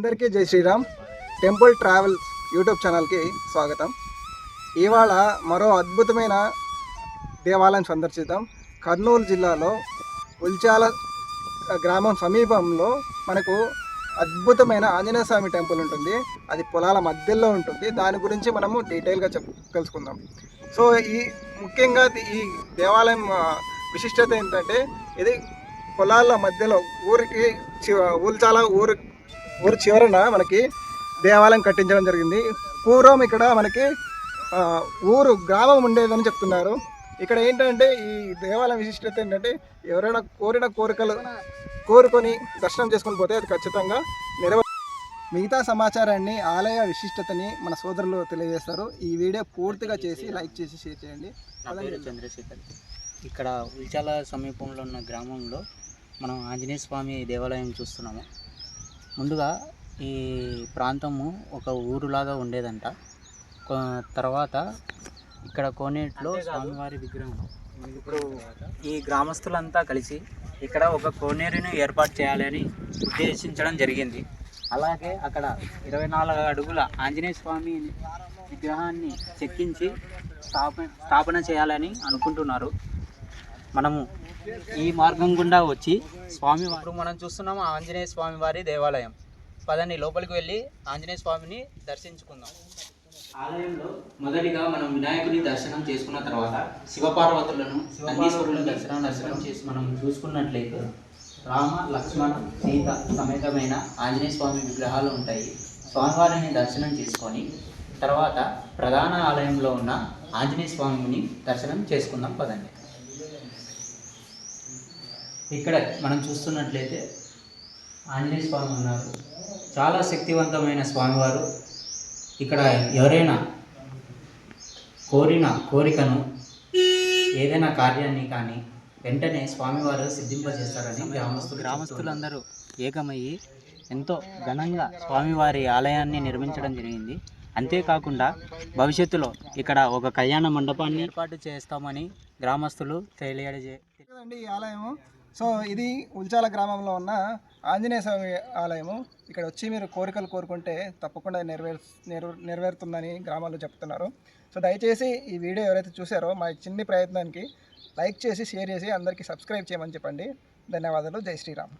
అందరికీ జై Sriram. Temple travel YouTube ఛానల్కి స్వాగతం. ఇవాళ మరో అద్భుతమైన దేవాలయం సందర్శిద్దాం. కర్నూలు జిల్లాలో ఉల్చాల గ్రామం సమీపంలో మనకు అద్భుతమైన ఆంజనేయ స్వామి టెంపుల్ ఉంటుంది. అది పొలాల మధ్యలో ఉంటుంది. దాని గురించి మనము డీటెయిల్గా చెప్ తెలుసుకుందాం. సో ఈ ముఖ్యంగా ఈ దేవాలయం విశిష్టత ఏంటంటే ఇది పొలాల మధ్యలో ఊరికి ఉల్చాల ఊల్చాల ఊరు ఊరు చివరన మనకి దేవాలయం కట్టించడం జరిగింది. పూర్వం ఇక్కడ మనకి ఊరు గ్రామం ఉండేదని చెప్తున్నారు. ఇక్కడ ఏంటంటే ఈ దేవాలయం విశిష్టత ఏంటంటే ఎవరైనా కోరిన కోరికలు కోరుకొని దర్శనం చేసుకొని పోతే అది ఖచ్చితంగా నెరవే మిగతా సమాచారాన్ని ఆలయ విశిష్టతని మన సోదరులు తెలియజేస్తారు. ఈ వీడియో పూర్తిగా చేసి లైక్ చేసి షేర్ చేయండి. చంద్రశేఖర్. ఇక్కడ ఉల్చాల సమీపంలో ఉన్న గ్రామంలో మనం ఆంజనేయ స్వామి దేవాలయం చూస్తున్నాము. ముందుగా ఈ ప్రాంతము ఒక ఊరులాగా ఉండేదంట. తర్వాత ఇక్కడ కోనేటిలో స్వామివారి విగ్రహం. ఇప్పుడు ఈ గ్రామస్తులంతా కలిసి ఇక్కడ ఒక కోనేరుని ఏర్పాటు చేయాలని ఉద్దేశించడం జరిగింది. అలాగే అక్కడ ఇరవై నాలుగు అడుగుల ఆంజనేయ స్వామి విగ్రహాన్ని చెక్కించి స్థాపన స్థాపన చేయాలని అనుకుంటున్నారు. మనము ఈ మార్గం గుండా వచ్చి స్వామి ఇప్పుడు మనం చూస్తున్నాం ఆంజనేయ స్వామి వారి దేవాలయం. పదండి లోపలికి వెళ్ళి ఆంజనేయ స్వామిని దర్శించుకుందాం. ఆలయంలో మొదటిగా మనం వినాయకుని దర్శనం చేసుకున్న తర్వాత శివపార్వతులను నందీశ్వరులను దర్శనం దర్శనం చేసి మనం చూసుకున్నట్లయితే రామ లక్ష్మణ సీత సమేతమైన ఆంజనేయ స్వామి విగ్రహాలు ఉంటాయి. స్వామివారిని దర్శనం చేసుకొని తర్వాత ప్రధాన ఆలయంలో ఉన్న ఆంజనేయ స్వామిని దర్శనం చేసుకుందాం. పదండి. ఇక్కడ మనం చూస్తున్నట్లయితే ఆంజనేయ స్వామి ఉన్నారు. చాలా శక్తివంతమైన స్వామివారు. ఇక్కడ ఎవరైనా కోరిన కోరికను ఏదైనా కార్యాన్ని కానీ వెంటనే స్వామివారు సిద్ధింపజేస్తారని గ్రామస్తులు గ్రామస్తులందరూ ఏకమయ్యి ఎంతో ఘనంగా స్వామివారి ఆలయాన్ని నిర్మించడం జరిగింది. అంతేకాకుండా భవిష్యత్తులో ఇక్కడ ఒక కళ్యాణ మండపాన్ని ఏర్పాటు చేస్తామని గ్రామస్తులు తెలియజే కదండి ఈ ఆలయము సో ఇది ఉల్చాల గ్రామంలో ఉన్న ఆంజనేయ స్వామి ఆలయము. ఇక్కడ వచ్చి మీరు కోరికలు కోరుకుంటే తప్పకుండా నెరవేర్ నెరవే నెరవేరుతుందని గ్రామాల్లో చెప్తున్నారు. సో దయచేసి ఈ వీడియో ఎవరైతే చూసారో మా చిన్ని ప్రయత్నానికి లైక్ చేసి షేర్ చేసి అందరికీ సబ్స్క్రైబ్ చేయమని చెప్పండి. ధన్యవాదాలు. జై శ్రీరామ్.